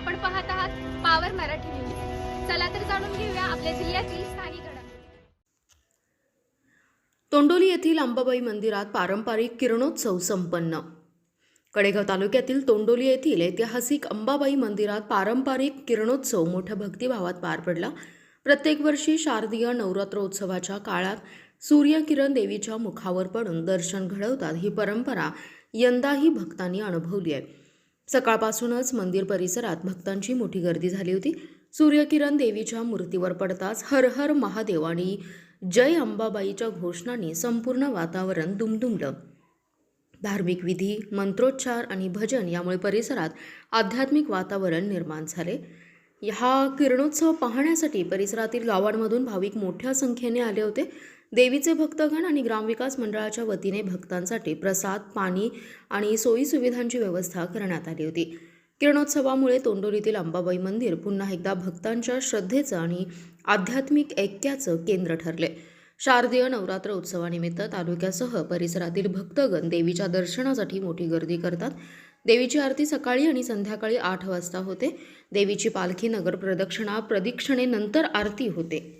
आपण पाहत आहात पावर मराठी न्यूज चला तर जाणून घेऊया आपल्या जिल्ह्यातील स्थानिक तोंडोली येथील अंबाबाई मंदिरात पारंपरिक किरणोत्सव संपन्न. कडेगाव तालुक्यातील तोंडोली येथील ऐतिहासिक अंबाबाई मंदिरात पारंपरिक किरणोत्सव मोठ्या भक्तिभावात पार पडला. प्रत्येक वर्षी शारदीय नवरात्रोत्सवाच्या काळात सूर्यकिरण देवीच्या मुखावर पडून दर्शन घडवतात ही परंपरा यंदाही भक्तांनी अनुभवली आहे. सकाळपासूनच मंदिर परिसरात भक्तांची मोठी गर्दी झाली होती. सूर्यकिरण देवीच्या मूर्तीवर पडताच हर हर महादेव आणि जय अंबाबाईच्या घोषणांनी संपूर्ण वातावरण दुमदुमलं. धार्मिक विधी मंत्रोच्चार आणि भजन यामुळे परिसरात आध्यात्मिक वातावरण निर्माण झाले. हा किरणोत्सव पाहण्यासाठी परिसरातील गावांमधून भाविक मोठ्या संख्येने आले होते. देवीचे भक्तगण आणि ग्रामविकास मंडळाच्या वतीने भक्तांसाठी प्रसाद पाणी आणि सोयीसुविधांची व्यवस्था करण्यात आली होती. किरणोत्सवामुळे तोंडोलीतील अंबाबाई मंदिर पुन्हा एकदा भक्तांच्या श्रद्धेचं आणि आध्यात्मिक ऐक्याचं केंद्र ठरले. शारदीय नवरात्र उत्सवानिमित्त तालुक्यासह परिसरातील भक्तगण देवीच्या दर्शनासाठी मोठी गर्दी करतात. देवीची आरती सकाळी आणि संध्याकाळी आठ वाजता होते. देवीची पालखी नगर प्रदक्षिणा प्रदक्षिणेनंतर आरती होते.